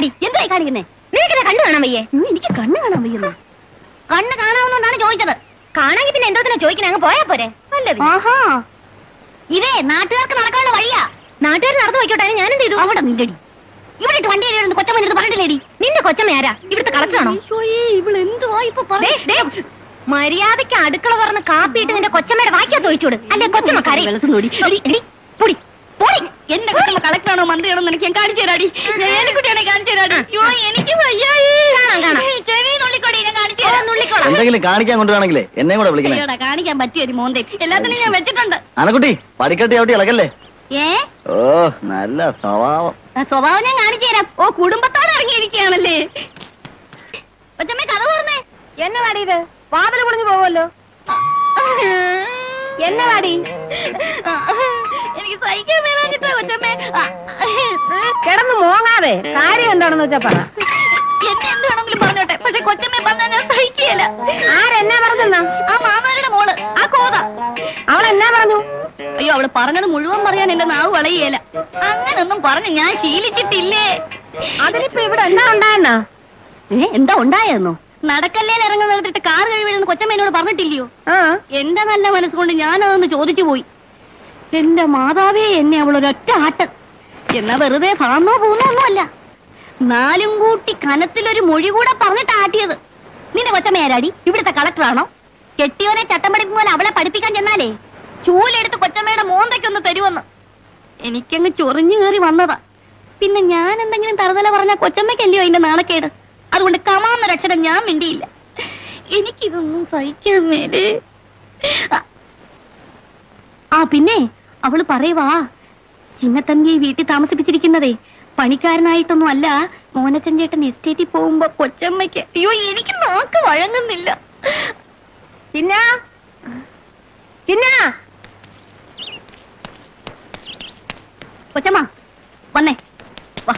കാണിക്കുന്നേ? നിനക്കിത് കണ്ണു കാണാൻ വയ്യേ? എനിക്ക് കണ്ണു കാണാൻ വയ്യുന്നു കണ്ണ് കാണാവുന്നോണ്ടാണ് ചോദിച്ചത്. കാണാങ്കി പിന്നെ എന്തോത്തിനാ ചോദിക്കണേ അങ്ങ് പോയാ പോരെ. ആഹാ. ഇതേ നാട്ടുകാർക്ക് നടക്കാനുള്ള വഴിയാ. നാട്ടുകാർ നടന്നു പോയിക്കോട്ടെ ഞാൻ എന്ത് ചെയ്തു? അവിടെ നില്ലടി. ഇവിടെ ഇട്ട് വണ്ടി കയറി കൊച്ചമ്മ എടുത്ത് പറഞ്ഞിട്ടില്ലേടി? നിന്റെ കൊച്ചമ്മ ആരാ? ഇവിടുത്തെ കളക്ടറാണോ മര്യാദയ്ക്ക് അടുക്കള തുറന്ന് കാപ്പിയിട്ട് നിന്റെ കൊച്ചമ്മയുടെ വാക്കിയാ തൊഴിച്ചോട് അല്ലെ കൊച്ചമ്മ കരയും. എന്റെ കൊച്ചമ്മ കളക്ടറാണോ മന്ത്രിയാണോ എനിക്ക് ഞാൻ കാണിച്ചു തരാടി. ഏലിക്കുട്ടിയാണെ കാണിച്ചു തരാടി. അയ്യോ എനിക്ക് ഞാൻ എന്തെങ്കിലും കാണിക്കാൻ കൊണ്ടുവരാണെങ്കിലേ എന്നെ കൂടെ വിളിക്കണേ. കാണിക്കാൻ പറ്റിയ ഒരു മോന്തേ. എല്ലാത്തിനും ഞാൻ വെച്ചിട്ടുണ്ട്. അനക്കുട്ടി പടിക്കട്ടി അവിടെ ഇളകല്ലേ? ഏ? ഓ നല്ല സ്വഭാവം. സ്വഭാവം ഞാൻ കാണിച്ചു തരാം. ഓ കുടുംബത്തോടെ ഇറങ്ങിയിരിക്കുകയാണല്ലേ. കൊച്ചമ്മ കഥ പറഞ്ഞേ എന്നെ വാടി ഇത്? വാതിൽ പൊളിഞ്ഞു പോവല്ലോ എന്നെ വാടി? എനിക്ക് സഹിക്കാൻ മേലാഞ്ഞിട്ടാ കിടന്ന് മോങ്ങാതെ. കാര്യം എന്താണെന്ന് വെച്ചാ പറ. എന്നെ എന്ത് വേണമെങ്കിലും പറഞ്ഞോട്ടെ. പക്ഷെ കൊച്ചമ്മ പറഞ്ഞാൽ ഞാൻ സഹിക്കുകയില്ല. ആരെന്നാ പറഞ്ഞെന്നാ? ആ മാമാരുടെ മോൾ ആ കോത. അവൾ എന്നാ പറഞ്ഞു? അയ്യോ അവൾ പറഞ്ഞത് മുഴുവൻ പറയാൻ എന്റെ നാവ് വളയുകയില്ല. അങ്ങനൊന്നും പറഞ്ഞ് ഞാൻ ശീലിച്ചിട്ടില്ലേ അതിനിപ്പോ ഇവിടെ എന്താ ഉണ്ടായെന്നാ? ഏ എന്താ ഉണ്ടായെന്നോ? നടക്കല്ലേ ഇറങ്ങുന്ന നിർത്തിട്ട് കാർ കഴിവില്ലെന്ന് കൊച്ചമ്മ എന്നോട് പറഞ്ഞിട്ടില്ലയോ? ആ. എന്റെ നല്ല മനസ്സുകൊണ്ട് ഞാനതൊന്ന് ചോദിച്ചു പോയി. എന്റെ മാതാവേ എന്നെ അവൾ ഒരൊറ്റ ആട്ട്. എന്നാ വെറുതെ ഭാന്നോ പൂന്നോ ഒന്നുമല്ല. നാലും കൂട്ടി കനത്തിലൊരു മൊഴി കൂടെ പറഞ്ഞിട്ട് ആട്ടിയത്. നിന്റെ ആരാടി? ഇവിടുത്തെ കളക്ടറാണോ? കെട്ടിയോനെ ചട്ടം പഠിക്കും പോലെ അവളെ പഠിപ്പിക്കാൻ ചെന്നാലേ ചൂലെടുത്ത് കൊച്ചമ്മയുടെ മോന്തയ്ക്കൊന്ന് തരുമെന്ന് എനിക്കങ്ങ് ചൊറിഞ്ഞു കയറി വന്നതാ. പിന്നെ ഞാൻ എന്തെങ്കിലും തറുതല പറഞ്ഞ കൊച്ചമ്മയ്ക്കല്ലയോ അതിന്റെ നാണക്കേട്? അതുകൊണ്ട് കമാന്നൊരക്ഷരം ഞാൻ മിണ്ടിയില്ല. എനിക്കിതൊന്നും സഹിക്കാൻ മേലേ. ആ പിന്നെ അവൾ പറയുവാ ചിന്നത്തമ്പിയെ വീട്ടിൽ താമസിപ്പിച്ചിരിക്കുന്നതേ. പണിക്കാരനായിട്ടൊന്നും അല്ല. മോനച്ചൻ ചേട്ടൻ എസ്റ്റേറ്റിൽ പോകുമ്പോ കൊച്ചമ്മയ്ക്ക് അയ്യോ എനിക്ക് നാക്ക് വഴങ്ങുന്നില്ല. ചിന്ന ചിന്ന. കൊച്ചമ്മ വന്നേ. വാ.